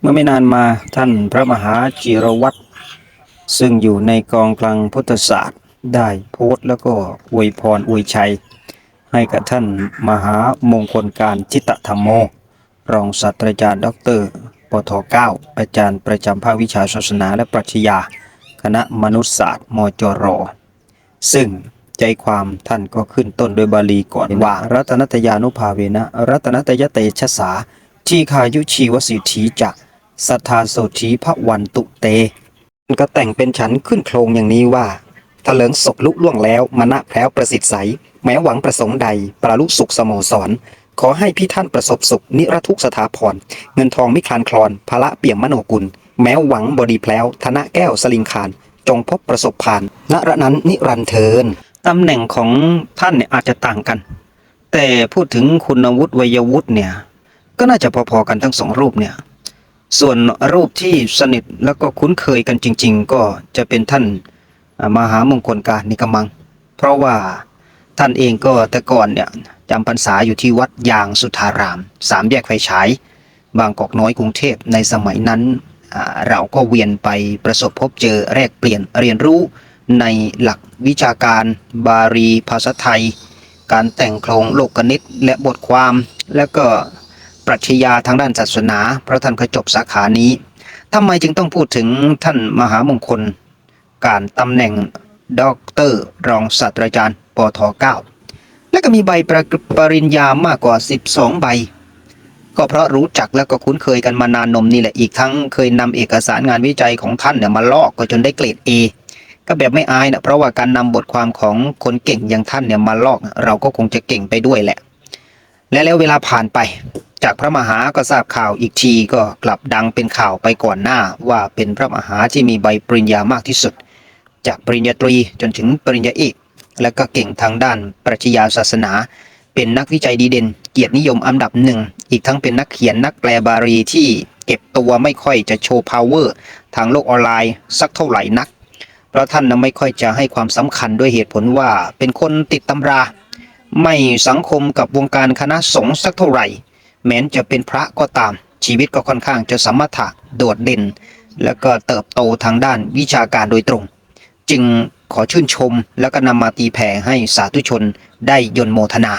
เมื่อไม่นานมาท่านพระมหาจิรวัตรซึ่งอยู่ในกองกลางพุทธศาสตร์ได้โพสต์แล้วก็อวยพรอวยชัย ให้กับท่านมหามงคลการจิตธรรมโม รองศาสตราจารย์ดอกเตอรปทเก้าอาจารย์ประจำภาควิชาศาสนาและปรัชญา คณะมนุษยศาสตร์มจร ซึ่งใจความท่านก็ขึ้นต้นโดยบาลีก่อนว่า รัตนัตยานุภาเวนะ รัตนัตยเตชะสา ที่คายุชีวสิทธีจะ สัทธาโสธีพระวันตุเตก็แต่งเป็นฉันขึ้นโครงอย่างนี้ว่าถลิงศพลุล่วงแล้วมณะแพรวประสิทธิ์ใส แม้หวังประสงค์ใด ประลุสุขสโมสร ขอให้พี่ท่านประสบสุข นิรทุกสถาพร เงินทองไม่คลานคลอนพละเปี่ยมมโนกุล แม้หวังบดีแพลวธนะแก้วสลิงคารจงพบประสบผ่านณระนั้นนิรันเทิน ตำแหน่งของท่านเนี่ยอาจจะต่างกัน แต่พูดถึงคุณวุฒิวัยวุฒิเนี่ย ก็น่าจะพอๆกันทั้งสองรูปเนี่ย ส่วนรูปที่สนิทแล้วก็คุ้นเคยกันจริง ๆ ก็จะเป็นท่านมหามงคลการนิกมัง เพราะว่าท่านเองก็แต่ก่อนเนี่ยจำพรรษาอยู่ที่วัดยางสุทธาราม สามแยกไฟฉาย บางกอกน้อยกรุงเทพในสมัยนั้น เราก็เวียนไปประสบพบเจอแลกเปลี่ยนเรียนรู้ในหลักวิชาการ บาลีภาษาไทย การแต่งโครงโลกนิตและบทความและก็ ปรัชญาทางด้านศาสนาเพราะท่านก็จบสาขานี้ทำไมจึงต้องพูดถึงท่านมหามงคล การตำแหน่งด็อกเตอร์รองศาสตราจารย์ปทเก้าและก็มีใบปรปริญญามากกว่า 12 ใบ ก็เพราะรู้จักและก็คุ้นเคยกันมานานนมนี่แหละอีกทั้งเคยนำเอกสารงานวิจัยของท่านเนี่ยมาลอกก็จนได้เกรด A ก็แบบไม่อายนะเพราะว่าการนำบทความของคนเก่งอย่างท่านเนี่ยมาลอก เราก็คงจะเก่งไปด้วยแหละ และแล้วเวลาผ่านไป จากพระมหาก็ทราบข่าวอีกทีก็กลับดังเป็นข่าวไปก่อนหน้าว่าเป็นพระมหาที่มีใบปริญญามากที่สุด จากปริญญาตรีจนถึงปริญญาเอก และก็เก่งทางด้านปรัชญาศาสนา เป็นนักวิจัยดีเด่น เกียรตินิยมอันดับหนึ่ง อีกทั้งเป็นนักเขียนนักแปลบาลีที่เก็บตัวไม่ค่อยจะโชว์พาวเวอร์ทางโลกออนไลน์สักเท่าไหร่นัก เพราะท่านนะไม่ค่อยจะให้ความสำคัญด้วยเหตุผลว่าเป็นคนติดตำรา ไม่สังคมกับวงการคณะสงฆ์สักเท่าไหร่ แม้นจะเป็นพระก็ตาม ชีวิตก็ค่อนข้างจะสมถะโดดเด่น แล้วก็เติบโตทางด้านวิชาการโดยตรง จึงขอชื่นชมแล้วก็นำมาตีแผ่ให้สาธุชนได้ยนโมทนา